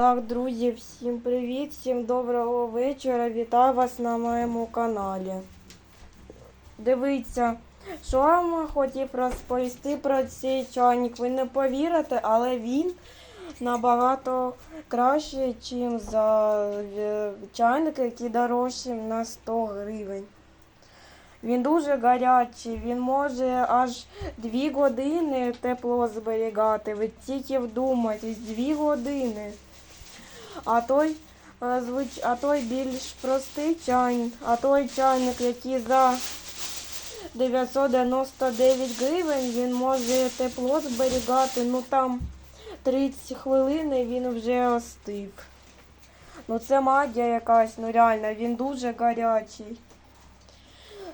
Так, друзі, всім привіт, всім доброго вечора. Вітаю вас на моєму каналі. Дивіться, що я вам хотів розповісти про цей чайник. Ви не повірите, але він набагато краще, ніж за е, чайник, який дорожчий на 100 гривень. Він дуже гарячий, він може аж 2 години тепло зберігати. Ви тільки вдумайтесь, 2 години. А той, е, а той більш простий чайник, а той чайник, який за 999 гривень, він може тепло зберігати, ну там 30 хвилин і він вже остив. Ну це магія якась, ну реально, він дуже гарячий.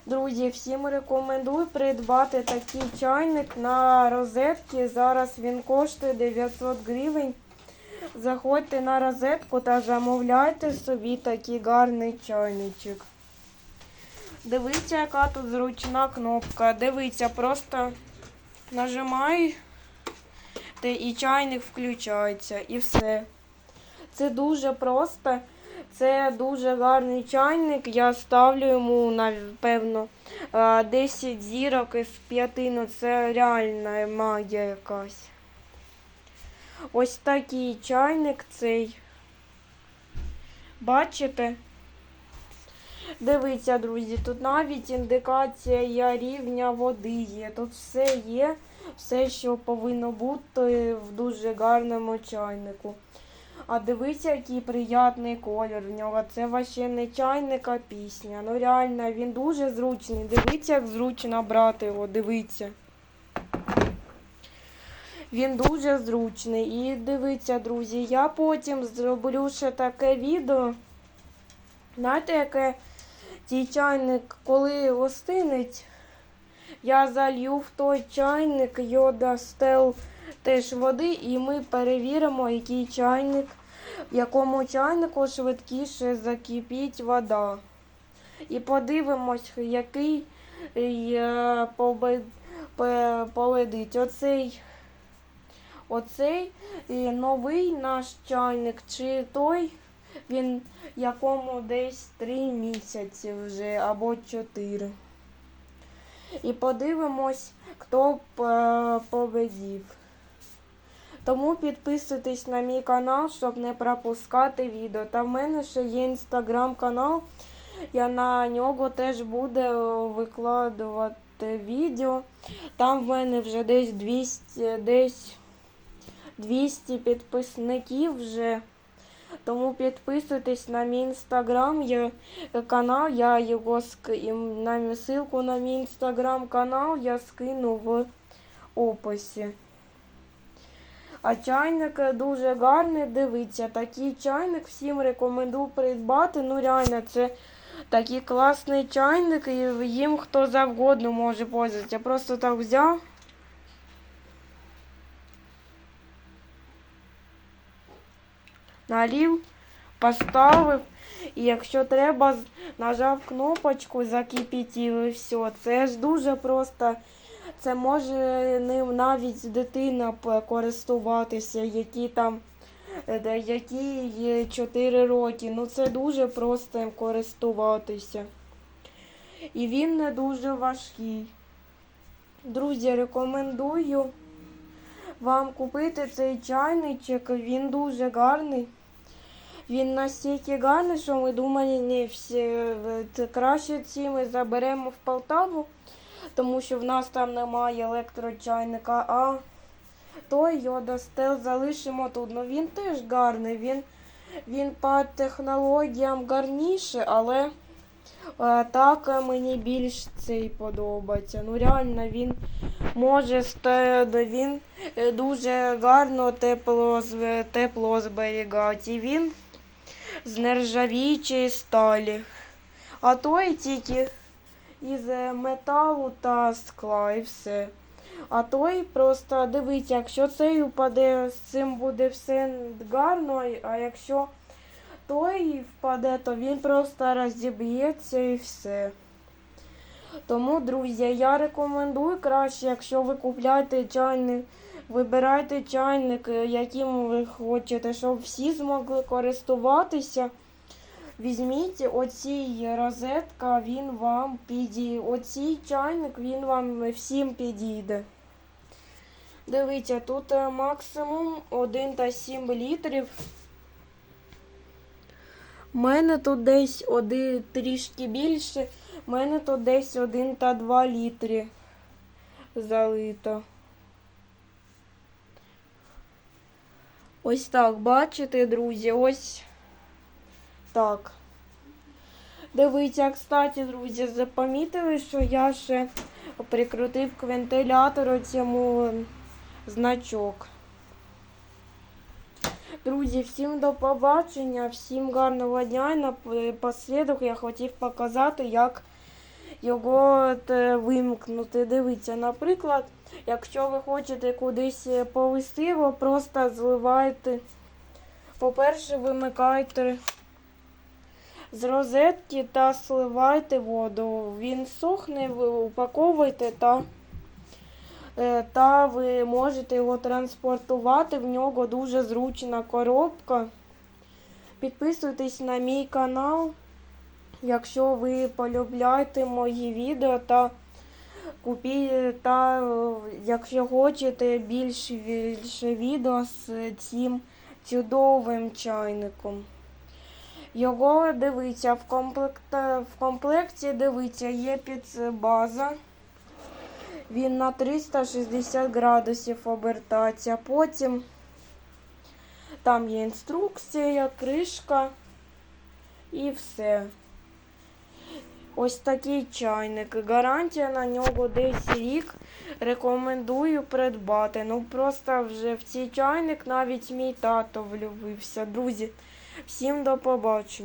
Друзі, всім рекомендую придбати такий чайник на розетки. Зараз він коштує 900 гривень. Заходьте на розетку та замовляйте собі такий гарний чайничок. Дивіться, яка тут зручна кнопка. Дивіться, просто нажимаєте і чайник включається. І все. Це дуже просто. Це дуже гарний чайник. Я ставлю йому, напевно, е, 10 зірок із 5. Ну це реальна магія якась. Ось такий чайник цей. Бачите? Дивіться, друзі, тут навіть індикація рівня води є. Тут все є, все, що повинно бути в дуже гарному чайнику. А дивіться, який приятний колір в нього. Це вообще не чайник, а пісня. Ну реально, він дуже зручний. Дивіться, як зручно брати його, дивіться. Він дуже зручний. І дивіться, друзі, я потім зроблю ще таке відео. Знаєте, яке цей чайник, коли остинить, я залью в той чайник йода стел теж води, і ми перевіримо, який чайник, в якому чайнику швидкіше закипіть вода. І подивимось, який е, поледить. Оцей, оцей новий наш чайник, чи той, він якому десь 3 місяці вже або 4. І подивимось, хто е, победів. Тому підписуйтесь на мій канал, щоб не пропускати відео. Та в мене ще є інстаграм-канал. Я на нього теж буду викладувати відео. Там в мене вже десь 200, десь 200 підписників вже. Тому підписуйтесь на мій інстаграм, я, канал, я його ск... і на ссылку на мій інстаграм канал я скину в описі. А чайник дуже гарний, дивіться. Такий чайник всім рекомендую придбати. Ну реально, це такий класний чайник, і їм хто завгодно може пользуватися. Просто так взяв. Налів, поставив. І якщо треба, нажав кнопочку, закипітів і все. Це ж дуже просто. Це може ним навіть дитина користуватися, які там е, які є 4 роки. Ну це дуже просто користуватися. І він не дуже важкий. Друзі, рекомендую вам купити цей чайничок. Він дуже гарний. Він настільки гарний, що ми думали, не всі е, це краще ці ми заберемо в Полтаву, тому що в нас там немає електрочайника, а той йодостел залишимо тут. Ну він теж гарний, він, він по технологіям гарніше, але е, так е, мені більш цей подобається. Ну реально він може він е, дуже гарно тепло, тепло зберігати. І він з нержавіючої сталі. А той тільки із металу та скла і все. А той просто дивіться, якщо цей упаде, з цим буде все гарно, а якщо той впаде, то він просто розіб'ється і все. Тому, друзі, я рекомендую краще, якщо ви купляєте чайник Вибирайте чайник, яким ви хочете, щоб всі змогли користуватися. Візьміть оцій розетка, він вам підійде. Оцій чайник він вам всім підійде. Дивіться, тут е, максимум 1,7 літрів. У мене тут десь один трішки більше. У мене тут десь 1 та 2 літри залито. Ось так, бачите, друзі, ось так. Дивіться, кстати, друзі, запомітили, що я ще прикрутив к вентилятору цьому значок. Друзі, всім до побачення, всім гарного дня. І Напослідок я хотів показати, як його е, вимкнути. Дивіться, наприклад, якщо ви хочете кудись е, повести, ви просто зливаєте. По-перше, вимикайте з розетки та сливайте воду. Він сохне, ви упаковуєте та, та ви можете його транспортувати. В нього дуже зручна коробка. Підписуйтесь на мій канал, якщо ви полюбляєте мої відео та купіть, та е, якщо хочете більше, більше відео з цим чудовим чайником. Його дивіться в комплекта, в комплекті дивіться, є база. Він на 360 градусів обертається. Потім там є інструкція, кришка і все. Ось такий чайник. Гарантія на нього десь рік. Рекомендую придбати. Ну просто вже в цей чайник навіть мій тато влюбився. Друзі, всім до побачення.